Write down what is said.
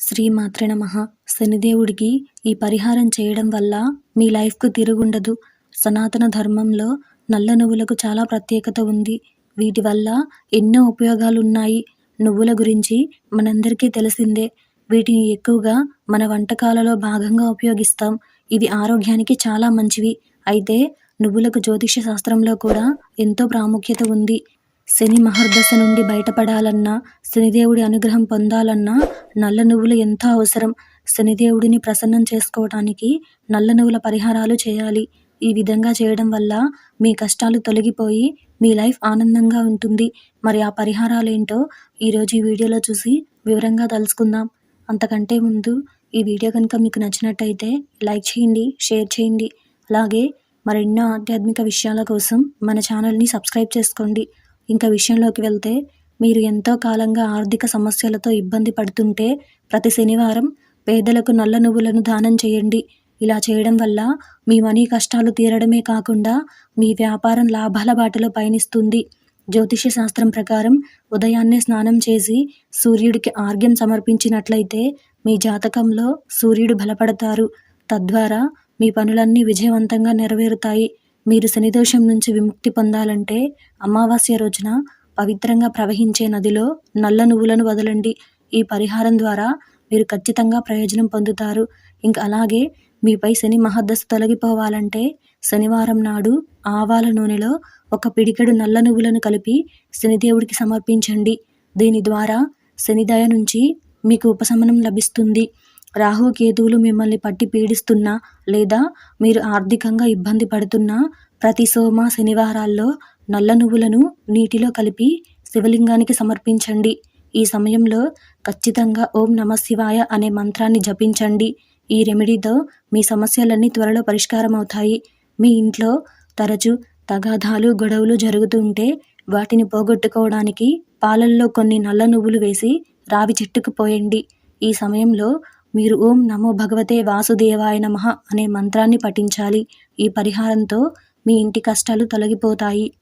శ్రీమాత్రే నమః. శనిదేవుడికి ఈ పరిహారం చేయడం వల్ల మీ లైఫ్కు తిరుగుండదు. సనాతన ధర్మంలో నల్ల నువ్వులకు చాలా ప్రత్యేకత ఉంది. వీటి వల్ల ఎన్నో ఉపయోగాలు ఉన్నాయి నువ్వుల గురించి మనందరికీ తెలిసిందే. వీటిని ఎక్కువగా మన వంటకాలలో భాగంగా ఉపయోగిస్తాం. ఇవి ఆరోగ్యానికి చాలా మంచివి. అయితే నువ్వులకు జ్యోతిష శాస్త్రంలో కూడా ఎంతో ప్రాముఖ్యత ఉంది. శని మహర్దశ నుండి బయటపడాలన్నా శనిదేవుడి అనుగ్రహం పొందాలన్నా నల్ల నువ్వులు ఎంతో అవసరం. శనిదేవుడిని ప్రసన్నం చేసుకోవటానికి నల్ల నువ్వుల పరిహారాలు చేయాలి. ఈ విధంగా చేయడం వల్ల మీ కష్టాలు తొలగిపోయి మీ లైఫ్ ఆనందంగా ఉంటుంది. మరి ఆ పరిహారాలు ఏంటో ఈరోజు ఈ వీడియోలో చూసి వివరంగా తెలుసుకుందాం. అంతకంటే ముందు ఈ వీడియో కనుక మీకు నచ్చినట్టయితే లైక్ చేయండి షేర్ చేయండి. అలాగే మరెన్నో ఆధ్యాత్మిక విషయాల కోసం మన ఛానల్ని సబ్స్క్రైబ్ చేసుకోండి. ఇంకా విషయంలోకి వెళ్తే మీరు ఎంతో కాలంగా ఆర్థిక సమస్యలతో ఇబ్బంది పడుతుంటే ప్రతి శనివారం పేదలకు నల్ల నువ్వులను దానం చేయండి. ఇలా చేయడం వల్ల మీ మనీ కష్టాలు తీరడమే కాకుండా మీ వ్యాపారం లాభాల బాటలో పయనిస్తుంది. జ్యోతిష శాస్త్రం ప్రకారం ఉదయాన్నే స్నానం చేసి సూర్యుడికి ఆర్ఘ్యం సమర్పించినట్లయితే మీ జాతకంలో సూర్యుడు బలపడతారు. తద్వారా మీ పనులన్నీ విజయవంతంగా నెరవేరుతాయి. మీరు శనిదోషం నుంచి విముక్తి పొందాలంటే అమావాస్య రోజున పవిత్రంగా ప్రవహించే నదిలో నల్ల నువ్వులను వదలండి. ఈ పరిహారం ద్వారా మీరు ఖచ్చితంగా ప్రయోజనం పొందుతారు. ఇంకా అలాగే మీపై శని మహద్దశ తొలగిపోవాలంటే శనివారం నాడు ఆవాల నూనెలో ఒక పిడికెడు నల్ల నువ్వులను కలిపి శనిదేవుడికి సమర్పించండి. దీని ద్వారా శనిదయ నుంచి మీకు ఉపశమనం లభిస్తుంది. రాహు కేతువులు మిమ్మల్ని పట్టి పీడిస్తున్నా లేదా మీరు ఆర్థికంగా ఇబ్బంది పడుతున్నా ప్రతి సోమ శనివారాల్లో నల్ల నువ్వులను నీటిలో కలిపి శివలింగానికి సమర్పించండి. ఈ సమయంలో ఖచ్చితంగా ఓం నమ శివాయ అనే మంత్రాన్ని జపించండి. ఈ రెమెడీతో మీ సమస్యలన్నీ త్వరలో పరిష్కారం అవుతాయి మీ ఇంట్లో తరచు తగాదాలు గొడవలు జరుగుతుంటే వాటిని పోగొట్టుకోవడానికి పాలల్లో కొన్ని నల్ల నువ్వులు వేసి రావి చెట్టుకు పోయండి. ఈ సమయంలో మీరు ఓం నమో భగవతే వాసుదేవాయ నమ అనే మంత్రాన్ని పఠించాలి. ఈ పరిహారంతో మీ ఇంటి కష్టాలు తొలగిపోతాయి.